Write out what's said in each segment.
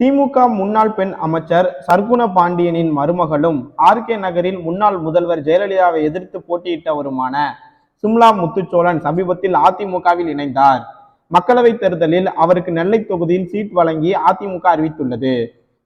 திமுக முன்னாள் பெண் அமைச்சர் சர்க்குண பாண்டியனின் மருமகளும் ஆர்கே நகரில் முன்னாள் முதல்வர் ஜெயலலிதாவை எதிர்த்து போட்டியிட்டவருமான சிம்லா முத்துச்சோழன் சமீபத்தில் அதிமுகவில் இணைந்தார். மக்களவைத் தேர்தலில் அவருக்கு நெல்லை தொகுதியில் சீட் வழங்கி அதிமுக அறிவித்துள்ளது.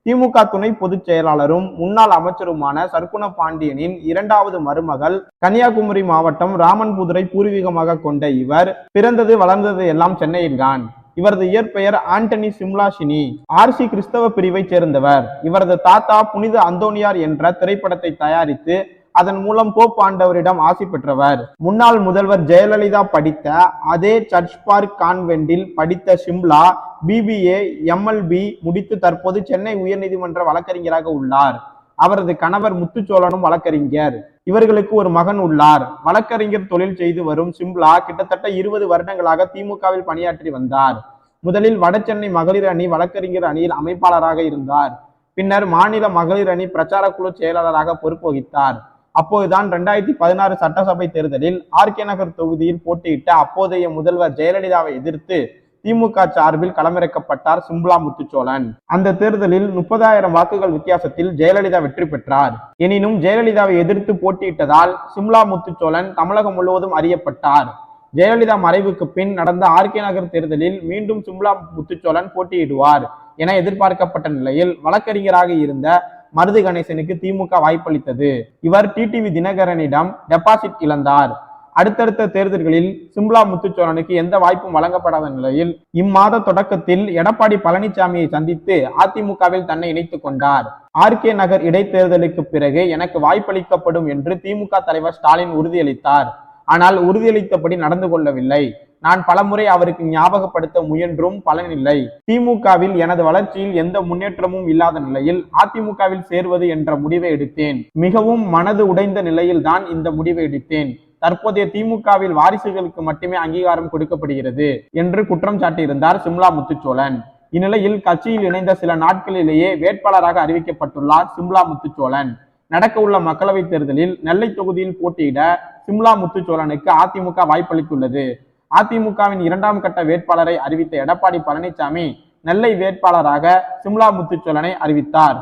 திமுக துணை பொதுச் செயலாளரும் முன்னாள் அமைச்சருமான சர்க்குண பாண்டியனின் இரண்டாவது மருமகள் கன்னியாகுமரி மாவட்டம் ராமன்புதுரை பூர்வீகமாக கொண்ட இவர் பிறந்தது வளர்ந்தது எல்லாம் சென்னையில்தான். இவரது இயற்பெயர் ஆண்டனி சிம்லாஷினி. ஆர்சி கிறிஸ்தவ பிரிவைச் சேர்ந்தவர். இவரது தாத்தா புனித அந்தோனியார் என்ற திரைப்படத்தை தயாரித்து அதன் மூலம் போப் ஆண்டவரிடம் ஆசி பெற்றவர். முன்னாள் முதல்வர் ஜெயலலிதா படித்த அதே சர்ச் பார்க் கான்வென்டில் படித்த சிம்லா பிபிஏ எம்எல்பி முடித்து தற்போது சென்னை உயர்நீதிமன்ற வழக்கறிஞராக உள்ளார். அவரது கணவர் முத்துச்சோழனும் வழக்கறிஞர். இவர்களுக்கு ஒரு மகன் உள்ளார். வழக்கறிஞர் தொழில் செய்து வரும் சிம்லா கிட்டத்தட்ட இருபது வருடங்களாக திமுகவில் பணியாற்றி வந்தார். முதலில் வடசென்னை மகளிர் அணி வழக்கறிஞர் அணியில் அமைப்பாளராக இருந்தார். பின்னர் மாநில மகளிர் அணி பிரச்சார குழு செயலாளராக பொறுப்பு வகித்தார் அப்போதுதான் ரெண்டாயிரத்தி பதினாறு சட்டசபை தேர்தலில் ஆர்கே நகர் தொகுதியில் போட்டியிட்ட அப்போதைய முதல்வர் ஜெயலலிதாவை எதிர்த்து திமுக சார்பில் களமிறக்கப்பட்டார் சிம்லா முத்துச்சோழன். அந்த தேர்தலில் முப்பதாயிரம் வாக்குகள் வித்தியாசத்தில் ஜெயலலிதா வெற்றி பெற்றார். எனினும் ஜெயலலிதாவை எதிர்த்து போட்டியிட்டதால் சிம்லா முத்துச்சோழன் தமிழகம் முழுவதும் அறியப்பட்டார். ஜெயலலிதா மறைவுக்கு பின் நடந்த ஆர்கே நகர் தேர்தலில் மீண்டும் சிம்லா முத்துச்சோழன் போட்டியிடுவார் என எதிர்பார்க்கப்பட்ட நிலையில் வழக்கறிஞராக இருந்த மருது கணேசனுக்கு திமுக வாய்ப்பளித்தது. இவர் டிடிவி தினகரனிடம் டெபாசிட் இழந்தார். அடுத்தடுத்த தேர்தல்களில் சிம்லா முத்துச்சோரனுக்கு எந்த வாய்ப்பும் வழங்கப்படாத நிலையில் இம்மாத தொடக்கத்தில் எடப்பாடி பழனிசாமியை சந்தித்து அதிமுகவில் தன்னை இணைத்துக் கொண்டார். ஆர்கே நகர் இடைத்தேர்தலுக்கு பிறகு எனக்கு வாய்ப்பளிக்கப்படும் என்று திமுக தலைவர் ஸ்டாலின் உறுதியளித்தார். ஆனால் உறுதியளித்தபடி நடந்து கொள்ளவில்லை. நான் பலமுறை அவருக்கு ஞாபகப்படுத்த முயன்றும் பலனில்லை. திமுகவில் எனது வளர்ச்சியில் எந்த முன்னேற்றமும் இல்லாத நிலையில் அதிமுகவில் சேர்வது என்ற முடிவை எடுத்தேன். மிகவும் மனது உடைந்த நிலையில்தான் இந்த முடிவை எடுத்தேன். தற்போதைய திமுகவில் வாரிசுகளுக்கு மட்டுமே அங்கீகாரம் கொடுக்கப்படுகிறது என்று குற்றம் சாட்டியிருந்தார் சிம்லா முத்துச்சோழன். இந்நிலையில் கட்சியில் இணைந்த சில நாட்களிலேயே வேட்பாளராக அறிவிக்கப்பட்டுள்ளார் சிம்லா முத்துச்சோழன். நடக்க உள்ள மக்களவைத் தேர்தலில் நெல்லை தொகுதியில் போட்டியிட சிம்லா முத்துச்சோழனுக்கு அதிமுக வாய்ப்பளித்துள்ளது. அதிமுகவின் இரண்டாம் கட்ட வேட்பாளரை அறிவித்த எடப்பாடி பழனிசாமி நெல்லை வேட்பாளராக சிம்லா முத்துச்சோழனை அறிவித்தார்.